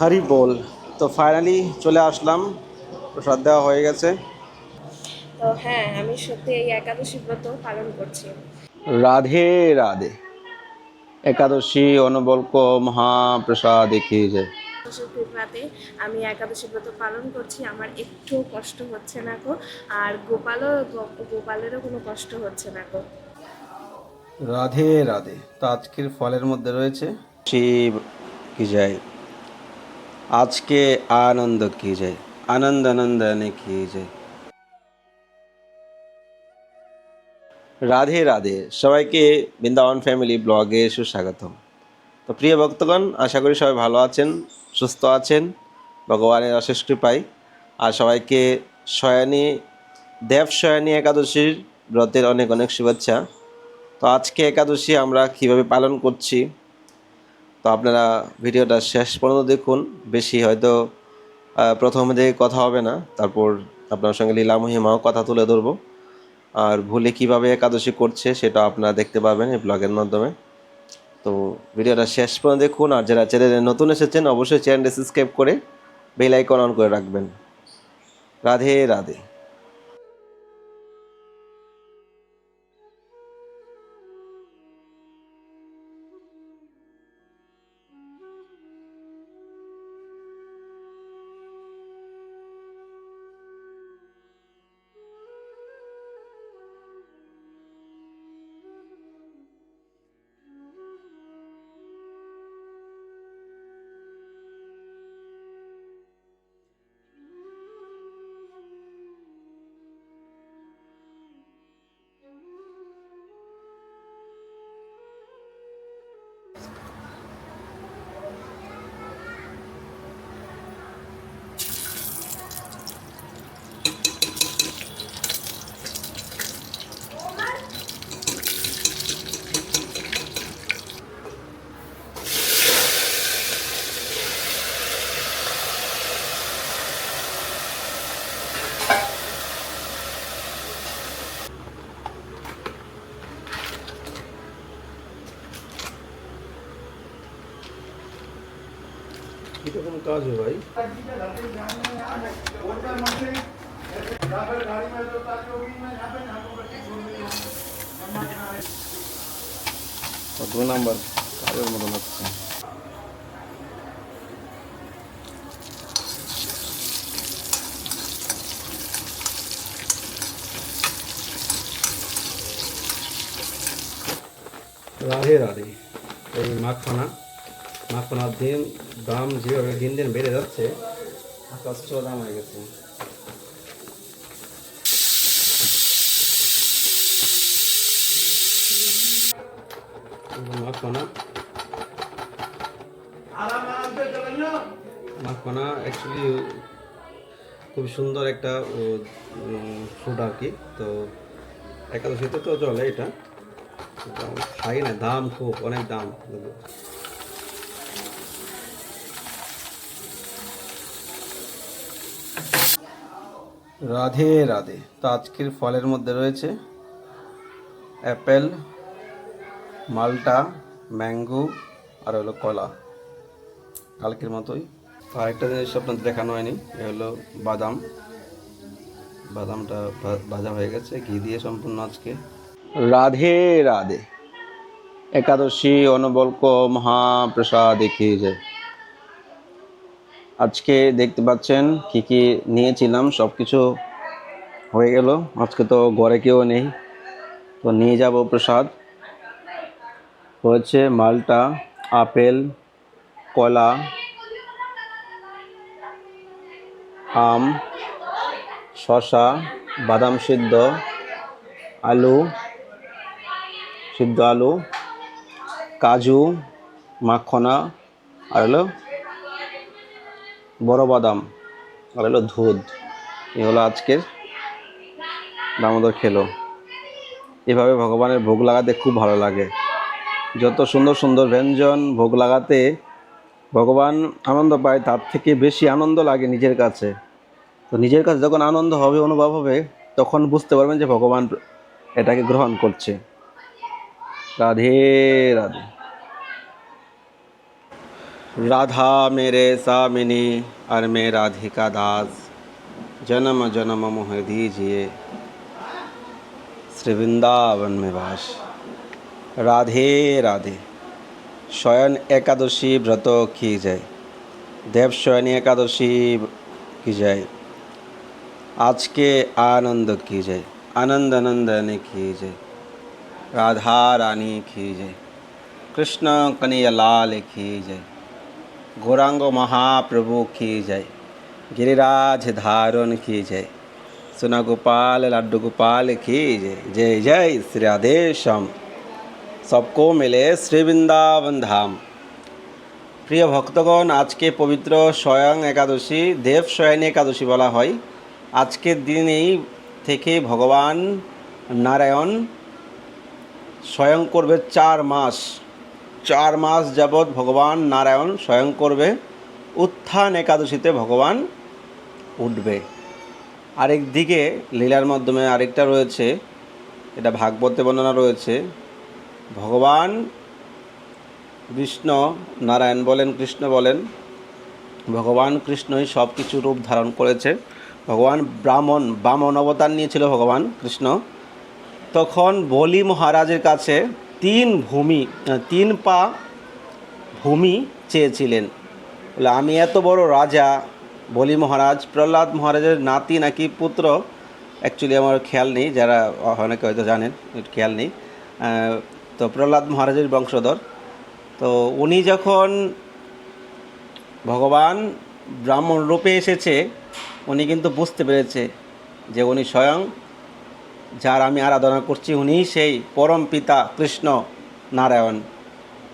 হারি বল। তো ফাইনালি চলে আসলাম। প্রসাদ দেওয়া হয়ে গেছে। তো হ্যাঁ আমি সত্যি এই একাদশী ব্রত পালন করছি। রাধে রাধে। একাদশী অনবল্ক মহাপ্রসাদ কি যায় কৃপাতে আমি একাদশী ব্রত পালন করছি। আমার একটু কষ্ট হচ্ছে না গো আর গোপালও গোপালেরও কোনো কষ্ট হচ্ছে না গো। রাধে রাধে। তো আজকের ফলের মধ্যে রয়েছে? শিব কি যায় আজকে আনন্দ কি যায় আনন্দ আনন্দনে কি যায় রাধে রাধে, সবাইকে বৃন্দাবন ফ্যামিলি ব্লগে সুস্বাগতম। তো প্রিয় ভক্তগণ, আশা করি সবাই ভালো আছেন, সুস্থ আছেন, ভগবানের অশেষ কৃপায়। আর সবাইকে শয়ানী, দেব শয়ানী একাদশীর ব্রতের অনেক অনেক শুভেচ্ছা। তো আজকে একাদশী আমরা কীভাবে পালন করছি তো আপনারা ভিডিওটা শেষ পর্যন্ত দেখুন। বেশি হয়তো প্রথমে দিকে কথা হবে না। তারপর আপনার সঙ্গে লীলা মহিমাও কথা তুলে ধরবো। আর ভুলে কীভাবে একাদশী করছে সেটা আপনারা দেখতে পাবেন এই ব্লগের মাধ্যমে। তো ভিডিওটা শেষ পর্যন্ত দেখুন। আর যারা চ্যানেলে নতুন এসেছেন, অবশ্যই চ্যানেলটি সাবস্ক্রাইব করে বেল আইকন অন করে রাখবেন। রাধে রাধে। এটা কোনো কাজ হয় ভাই? দু নাম্বার কাজের মতো লাগছে। রাধে রাধে এই মাখানা মাখনার দিন দাম যেভাবে দিন দিন বেড়ে যাচ্ছে দাম হয়ে গেছে। মাখনা। অ্যাকচুয়ালি খুব সুন্দর একটা ফ্রুট আর কি। তো একাদশীতে তো চলে এটা। খাই না, দাম খুব, অনেক দাম। রাধে রাধে। তো আজকের ফলের মধ্যে রয়েছে অ্যাপেল, মালটা, ম্যাঙ্গো, আর হলো কলা। কালকের মতোই। আরেকটা জিনিস আপনাদের দেখানো হয়নি, এ হলো বাদাম। বাদামটা ভাজা হয়ে গেছে, ঘি দিয়ে সম্পূর্ণ আজকে। রাধে রাধে। একাদশী অনবল্ক মহাপ্রসাদ খেয়ে যায় আজকে দেখতে পাচ্ছেন কি কি নিয়েছিলাম সব কিছু হয়ে গেল। আজকে তো ঘরে কেউ নেই। তো নিয়ে যাব প্রসাদ। হয়েছে মালটা, আপেল, কলা, আম শশা বাদাম সিদ্ধ, আলু সিদ্ধ আলু, কাজু, মাখনা, আর হলো বড় বাদাম, আর হলো দুধ এ হলো আজকের দামোদর খেলো। এভাবে ভগবানের ভোগ লাগাতে খুব ভালো লাগে। যত সুন্দর সুন্দর ব্যঞ্জন ভোগ লাগাতে ভগবান আনন্দ পায়, তার থেকে বেশি আনন্দ লাগে নিজের কাছে। তো নিজের কাছে যখন আনন্দ হবে, অনুভব হবে, তখন বুঝতে পারবেন যে ভগবান এটাকে গ্রহণ করছে। রাধে রাধে। राधा मेरे सामिनी और मे राधिका दास। जन्म जन्म मोह दीजिए। श्री वृंदावन में वास। राधे राधे। शयन एकादशी व्रत की जय। देव शयन एकादशी की जय। आज के आनंद की जय। आनंद नंदन की जय। राधा रानी की जय। कृष्ण कन्हैया लाल की जय। গৌরাঙ্গ মহাপ্রভু কে যায় গিরিরাজ ধারণ কে যায় সোনা গোপাল লাড্ডু গোপাল কে যায় জয় জয় শ্রী আদেশম সবকো মিলে শ্রীবৃন্দাবন ধাম। প্রিয় ভক্তগণ, আজকে পবিত্র স্বয়ং একাদশী, দেব স্বয়নী একাদশী বলা হয়। আজকের দিনেই থেকে ভগবান নারায়ণ স্বয়ং করবে চার মাস। চার মাস যাবৎ ভগবান নারায়ণ স্বয়ং করবে, উত্থান একাদশীতে ভগবান উঠবে। আরেক দিকে লীলার মাধ্যমে আরেকটা রয়েছে, এটা ভাগবতে বর্ণনা রয়েছে। ভগবান কৃষ্ণ নারায়ণ বলেন, কৃষ্ণ বলেন, ভগবান কৃষ্ণই সব কিছু রূপ ধারণ করেছে। ভগবান ব্রাহ্মণ, বামন অবতার নিয়েছিল ভগবান কৃষ্ণ। তখন বলি মহারাজের কাছে তিন ভূমি তিন পা ভূমি চেয়েছিলেন। বলে, আমি এত বড় রাজা, বলি মহারাজ, প্রহ্লাদ মহারাজের নাতি নাকি পুত্র? অ্যাকচুয়ালি আমার খেয়াল নেই, যারা অনেকে হয়তো জানেন খেয়াল নেই। তো প্রহ্লাদ মহারাজের বংশধর। তো উনি যখন ভগবান ব্রাহ্মণ রূপে এসেছে, উনি কিন্তু বুঝতে পেরেছে যে উনি স্বয়ং যার আমি আরাধনা করছি উনি সেই পরম পিতা কৃষ্ণ নারায়ণ।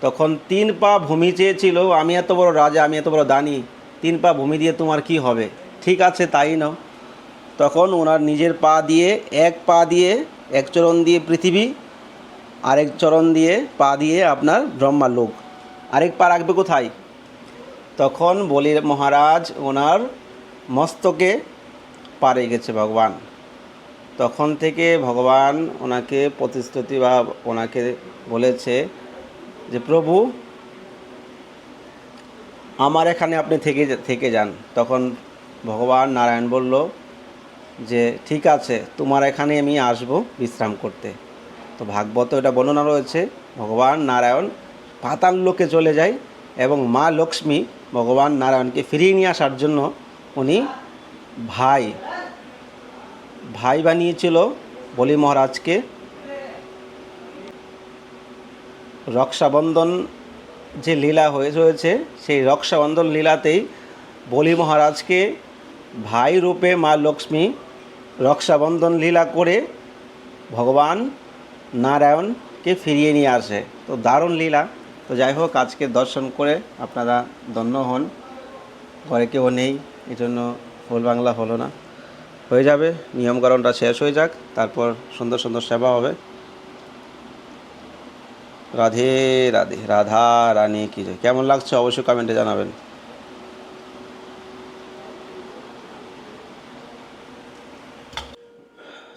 তখন তিন পা ভূমি চেয়েছিল আমি এত বড় রাজা, আমি এত বড় দানি, তিন পা ভূমি দিয়ে তোমার কি হবে? ঠিক আছে, তাই নাও। তখন ওনার নিজের পা দিয়ে, এক পা দিয়ে, এক চরণ দিয়ে পৃথিবী, আরেক চরণ দিয়ে পা দিয়ে আপনার ব্রহ্মা লোক। আরেক পা রাখবে কোথায়? তখন বলির মহারাজ, ওনার মস্তকে পারে গেছে ভগবান। তখন থেকে ভগবান ওনাকে প্রতিশ্রুতি বা ওনাকে বলেছে যে, প্রভু, আমার এখানে আপনি থেকে থেকে যান। তখন ভগবান নারায়ণ বলল যে, ঠিক আছে, তোমার এখানে আমি আসব বিশ্রাম করতে। তো ভাগবত এটা বর্ণনা রয়েছে, ভগবান নারায়ণ পাতাল লোকে চলে যায় এবং মা লক্ষ্মী ভগবান নারায়ণকে ফিরিয়ে নিয়ে আসার জন্য উনি ভাই ভাই বানিয়েছিল বলি মহারাজকে। রক্ষাবন্ধন যে লীলা হয়ে রয়েছে, সেই রক্ষাবন্ধন লীলাতেই বলি মহারাজকে ভাই রূপে মা লক্ষ্মী রক্ষাবন্ধন লীলা করে ভগবান নারায়ণকে ফিরিয়ে নিয়ে আসে। তো দারুণ লীলা। তো যাই হোক, আজকে দর্শন করে আপনারা ধন্য হন। ঘরে কেউ নেই এই জন্য ফুল বাংলা হলো না। হয়ে যাবে নিয়মকরণটা শেষ হয়ে যাক, তারপর সুন্দর সুন্দর সেবা হবে। রাধে রাধে, রাধা রানী কি কেমন লাগছে অবশ্যই কমেন্টে জানাবেন।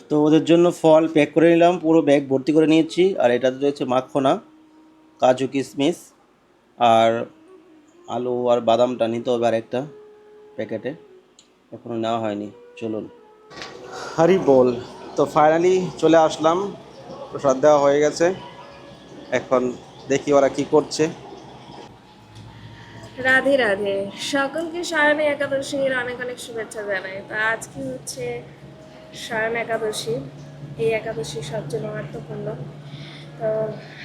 তো ওদের জন্য ফল প্যাক করে নিলাম, পুরো ব্যাগ ভর্তি করে নিয়েছি, আর এটাতে রয়েছে মাখনা, কাজু কিশমিশ আর আলু আর বাদামটা নিতে হবে আর একটা প্যাকেটে এখনও নেওয়া হয়নি, চলুন। হরি বল। তো ফাইনালি চলে আসলাম। প্রসাদ দেওয়া হয়ে গেছে। এখন দেখি ওরা কি করছে। রাধে রাধে। সকলকে সায়নে একাদশীর অনেক অনেক শুভেচ্ছা জানাই। তো আজকে হচ্ছে সায়ন একাদশী। এই একাদশী সবচেয়ে মহত্বপূর্ণ। তো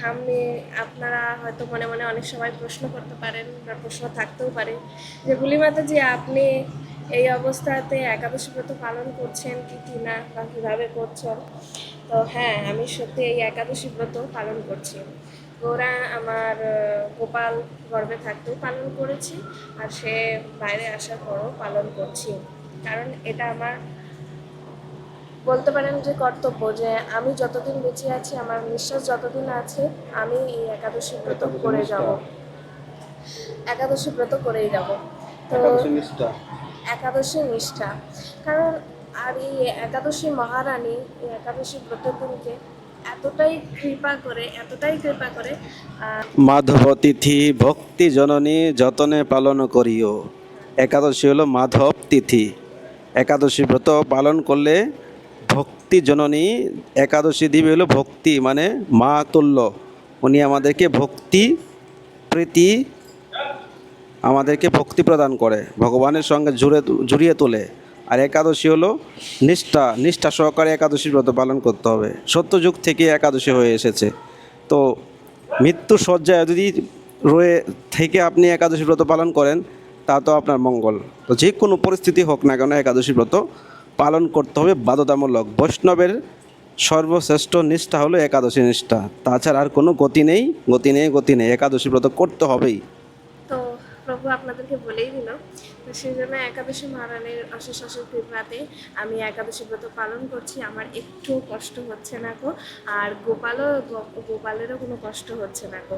আমি, আপনারা হয়তো মনে মনে অনেক সময় প্রশ্ন করতে পারেন বা প্রশ্ন থাকতেও পারে যে গুলি মাতাজি আপনি এই অবস্থাতে একাদশী ব্রত পালন করছেন কি কি না বা কীভাবে করছেন? তো হ্যাঁ আমি সত্যি এই একাদশী ব্রত পালন করছি। ওরা আমার গোপাল গর্বে থাকতেও পালন করেছি আর সে বাইরে আসার পরও পালন করছি। কারণ এটা আমার বলতে পারেন যে কর্তব্য যে আমি যতদিন বেঁচে আছি আমার নিঃশ্বাস যতদিন আছে আমি এই একাদশী ব্রত করে যাব। একাদশী ব্রত করেই যাব। তো একাদশী নিষ্ঠা। কারণ আর এই একাদশী মহারানী, এই একাদশী ব্রতের এতটাই কৃপা করে, এতটাই কৃপা করে মাধব তিথি ভক্তি জননী যতনে পালন করিও। একাদশী হলো মাধব তিথি একাদশী ব্রত পালন করলে ভক্তি জননী, একাদশী দিবে হলো ভক্তি মানে মা তুল্য। উনি আমাদেরকে ভক্তি, প্রীতি আমাদেরকে ভক্তি প্রদান করে, ভগবানের সঙ্গে জুড়ে জুড়িয়ে তোলে। আর একাদশী হলো নিষ্ঠা নিষ্ঠা সহকারে একাদশী ব্রত পালন করতে হবে। সত্যযুগ থেকে একাদশী হয়ে এসেছে। তো মৃত্যু সজ্জায় যদি রয়ে থেকে আপনি একাদশী ব্রত পালন করেন, তা তো আপনার মঙ্গল। তো যে কোনো পরিস্থিতি হোক না কেন একাদশী ব্রত পালন করতে হবে বাধ্যতামূলক। বৈষ্ণবের সর্বশ্রেষ্ঠ নিষ্ঠা হলো একাদশী নিষ্ঠা। তাছাড়া আর কোনো গতি নেই গতি নেই গতি নেই। একাদশী ব্রত করতে হবেই। প্রভু আপনাদেরকে বলেই দিল তো সেই জন্য একাদশী মহারানীর অশেষ অশেষ কৃপাতে আমি একাদশী ব্রত পালন করছি। আমার একটু কষ্ট হচ্ছে না গো, আর গোপালও গোপালেরও কোনো কষ্ট হচ্ছে না গো।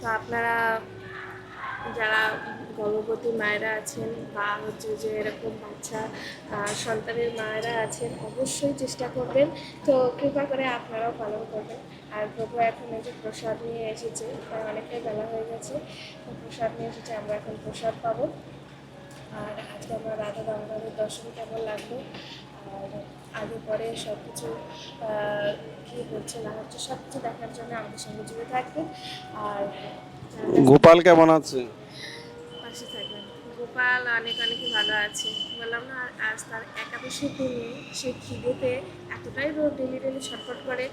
তো আপনারা যারা গর্ভবতী মায়েরা আছেন বা হচ্ছে যে এরকম বাচ্চা সন্তানের মায়েরা আছেন, অবশ্যই চেষ্টা করবেন। তো কৃপা করে আপনারাও পালন করবেন। আর প্রভু এখন এই যে প্রসাদ নিয়ে এসেছে প্রায় অনেকটাই বেলা হয়ে গেছে প্রসাদ নিয়ে এসেছে আমরা এখন প্রসাদ পাবো। আর আজকে আমরা রাধা দামোদরের দর্শন কেমন লাগল? আর আগে পরে সব কিছু কী হচ্ছে না হচ্ছে সব কিছু দেখার জন্য আমাদের সঙ্গে জুড়ে থাকবেন। আর গোপাল কেমন আছে? পাশে থাকবেন। গোপাল অনেক অনেকই ভালো আছে। বললাম, না, আজ তার একাদশী দিনে সে খিদেতে এতটাই রোদ ডেলি ডেলি ছটফট করে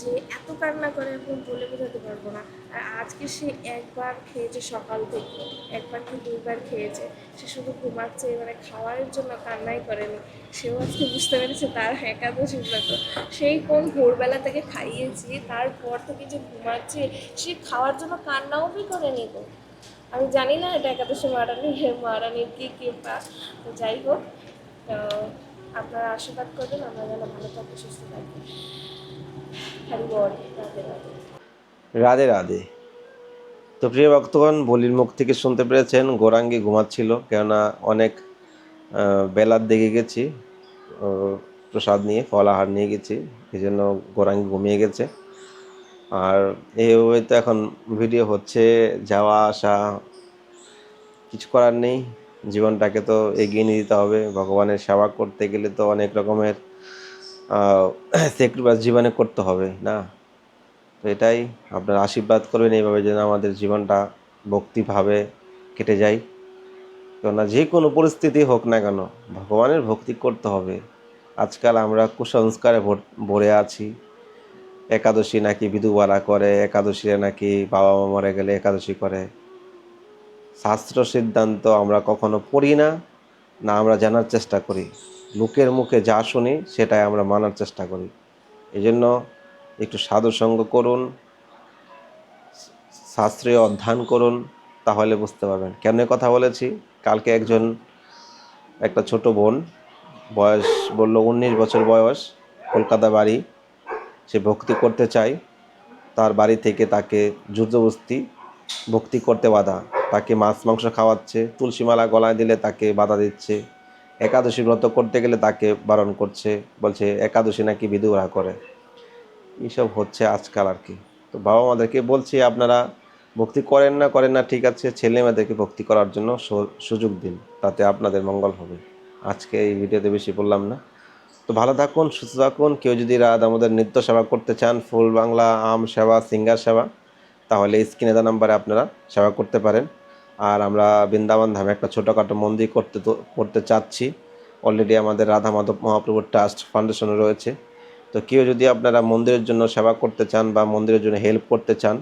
যে এত কান্না করে, এখন বলে বোঝাতে পারব না। আর আজকে সে একবার খেয়েছে সকাল থেকে, একবার কি দুইবার খেয়েছে। সে শুধু ঘুমাচ্ছে মানে খাওয়ার জন্য কান্নাই করেনি। সেও আজকে বুঝতে পেরেছে তার একাদশী ব্রত। সেই কোন ভোরবেলা থেকে খাইয়েছি, তারপর থেকে যে ঘুমাচ্ছে, সে খাওয়ার জন্য কান্নাও বি করেনি গো? আমি জানি না, এটা একাদশী মহারানীর মহারানীর কী কৃপা। তো যাই হোক, তো আপনারা আশীর্বাদ করবেন, আমরা যেন ভালো থাকি, সুস্থ থাকি। হরি বল, রাধে রাধে। রাধে রাধে। তো প্রিয় ভক্তগণ, বলির মুখ থেকে শুনতে পেরেছেন, গোরাঙ্গি ঘুমাচ্ছিল, কেননা অনেক বেলার দিকে গেছি প্রসাদ নিয়ে ফলাহার নিয়ে গেছি এই জন্য গোরাঙ্গি ঘুমিয়ে গেছে। আর এইভাবে তো এখন ভিডিও হচ্ছে, যাওয়া, আসা, কিছু করার নেই। জীবনটাকে তো এগিয়ে নিয়ে দিতে হবে। ভগবানের সেবা করতে গেলে তো অনেক রকমের সেক্রিফাইস জীবনে করতে হবে, না? তো এটাই আপনার আশীর্বাদ করবেন এইভাবে যেন আমাদের জীবনটা ভক্তিভাবে কেটে যায়। কেননা যে কোনো পরিস্থিতি হোক না কেন, ভগবানের ভক্তি করতে হবে। আজকাল আমরা কুসংস্কারে ভরে আছি। একাদশী নাকি বিধুবারা করে একাদশীরা নাকি বাবা মা মরে গেলে একাদশী করে? শাস্ত্র সিদ্ধান্ত আমরা কখনো পড়ি না না আমরা জানার চেষ্টা করি। লোকের মুখে যা শুনি, সেটাই আমরা মানার চেষ্টা করি। এই জন্য একটু সাধু সঙ্গ করুন, শাস্ত্রীয় অধ্যয়ন করুন, তাহলে বুঝতে পারবেন। কেন কথা বলেছি? কালকে একজন, একটা ছোট বোন, বয়স বলল উনিশ বছর বয়স, কলকাতা বাড়ি। সে ভক্তি করতে চায়, তার বাড়ি থেকে তাকে জুর্জবস্তি ভক্তি করতে বাধা। তাকে মাছ, মাংস খাওয়াচ্ছে তুলসীমালা গলায় দিলে তাকে বাধা দিচ্ছে। একাদশী ব্রত করতে গেলে তাকে বারণ করছে, বলছে, একাদশী নাকি বিধুরা করে? এইসব হচ্ছে আজকাল আর কি। তো বাবা মাদেরকে বলছি, আপনারা ভক্তি করেন না করেন না, ঠিক আছে, ছেলে মেয়েদেরকে ভক্তি করার জন্য সুযোগ দিন, তাতে আপনাদের মঙ্গল হবে। আজকে এই ভিডিওতে বেশি বললাম না। তো ভালো থাকুন, সুস্থ থাকুন। কেউ যদি রাত আমাদের নৃত্য সেবা করতে চান, ফুল, বাংলা, আম সেবা, সিঙ্গার সেবা, তাহলে স্ক্রিনে দেওয়া নাম্বারে আপনারা সেবা করতে পারেন। আর আমরা বৃন্দাবন ধামে একটা ছোটোখাটো মন্দির করতে তো, করতে চাচ্ছি। অলরেডি আমাদের রাধা মাধব মহাপ্রভুর ট্রাস্ট ফাউন্ডেশনে রয়েছে। তো কেউ যদি আপনারা মন্দিরের জন্য সেবা করতে চান বা মন্দিরের জন্য হেল্প করতে চান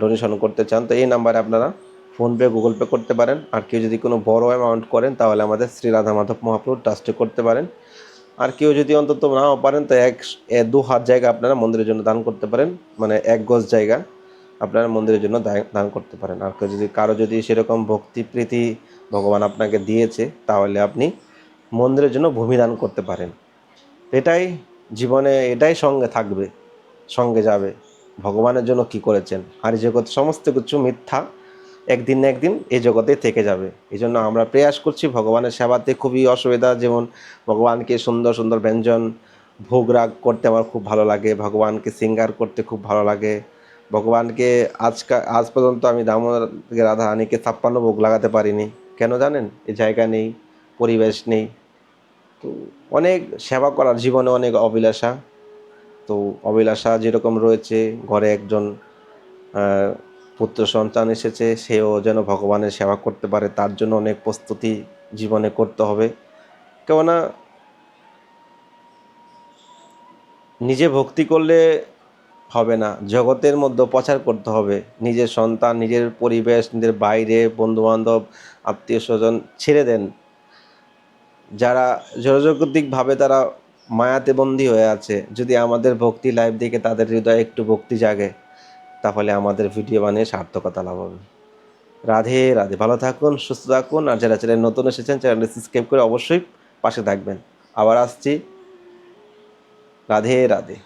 ডোনেশন করতে চান, তো এই নাম্বারে আপনারা ফোনপে গুগল পে করতে পারেন। আর কেউ যদি কোনো বড় অ্যামাউন্ট করেন, তাহলে আমাদের শ্রী রাধা মাধব মহাপ্রভুর ট্রাস্টে করতে পারেন। আর কেউ যদি অন্তত নাও পারেন, তো এক দু হাত জায়গা আপনারা মন্দিরের জন্য দান করতে পারেন। মানে এক গজ জায়গা আপনারা মন্দিরের জন্য দান করতে পারেন। আর কেউ যদি, কারও যদি সেরকম ভক্তি প্রীতি ভগবান আপনাকে দিয়েছে, তাহলে আপনি মন্দিরের জন্য ভূমি দান করতে পারেন। এটাই জীবনে, এটাই সঙ্গে থাকবে, সঙ্গে যাবে। ভগবানের জন্য কি করেছেন? আর জগৎ সমস্ত কিছু মিথ্যা। একদিন না একদিন এই জগতে থেকে যাবে। এই জন্য আমরা প্রয়াস করছি ভগবানের সেবাতে খুবই অসুবিধা। যেমন ভগবানকে সুন্দর সুন্দর ব্যঞ্জন ভোগ রাগ করতে আমার খুব ভালো লাগে। ভগবানকে সিঙ্গার করতে খুব ভালো লাগে। ভগবানকে আজকা আজ পর্যন্ত আমি দামোদর রাধা রানীকে ছাপ্পান্ন ভোগ লাগাতে পারিনি। কেন জানেন? এই জায়গা নেই, পরিবেশ নেই। তো অনেক সেবা করার জীবনে অনেক অভিলাষা। তো অভিলাষা যেরকম রয়েছে, ঘরে একজন পুত্র সন্তান এসেছে, সেও যেন ভগবানের সেবা করতে পারে, তার জন্য অনেক প্রস্তুতি জীবনে করতে হবে। কেননা নিজে ভক্তি করলে হবে না, জগতের মধ্যে প্রচার করতে হবে। নিজের সন্তান, নিজের পরিবেশ, নিজের বাইরে, বন্ধুবান্ধব আত্মীয় স্বজন ছেড়ে দেন। যারা জনজাগতিকভাবে তারা মায়াতে বন্দী হয়ে আছে, যদি আমাদের ভক্তি লাইভ দেখে তাদের হৃদয়ে একটু ভক্তি জাগে। তাহলে আমাদের ভিডিও বানিয়ে সার্থকতা লাভ হবে। রাধে রাধে। ভালো থাকুন, সুস্থ থাকুন। আর যারা চ্যানেল নতুন এসেছেন, চ্যানেলটি সাবস্ক্রাইব করে অবশ্যই পাশে থাকবেন। আবার আসছি। রাধে রাধে।